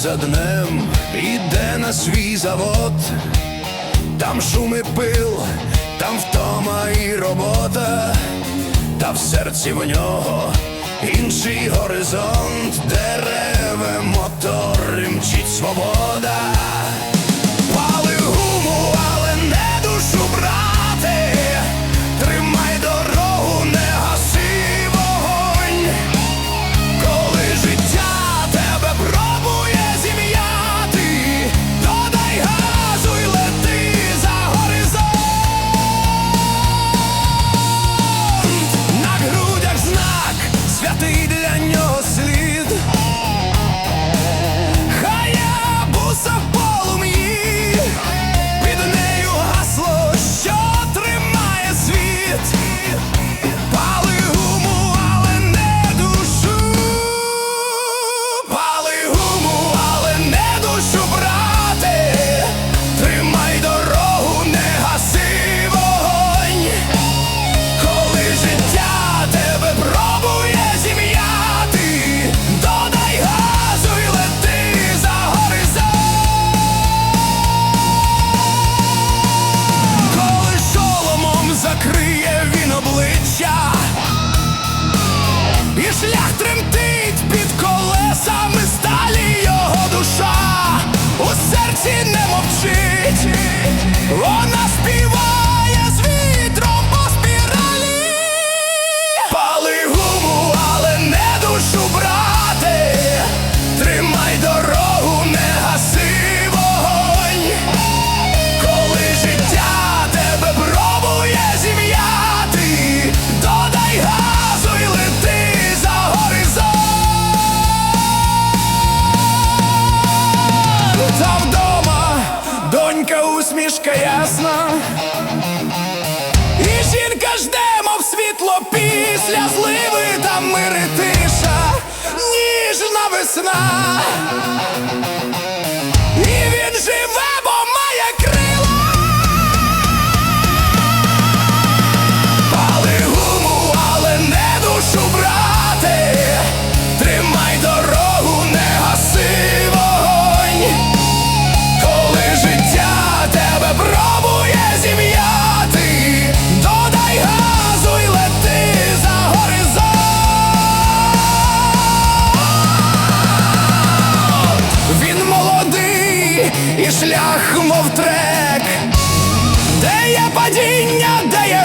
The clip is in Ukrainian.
за днем іде на свій завод, там шум і пил, там втома і робота, та в серці в нього інший горизонт, дереве мотор, мчить свобода. доріжка ясна, і жінка жде, мов світло після зливи, там мири тиша, ніжна весна. і шлях, мов трек, де є падіння, де є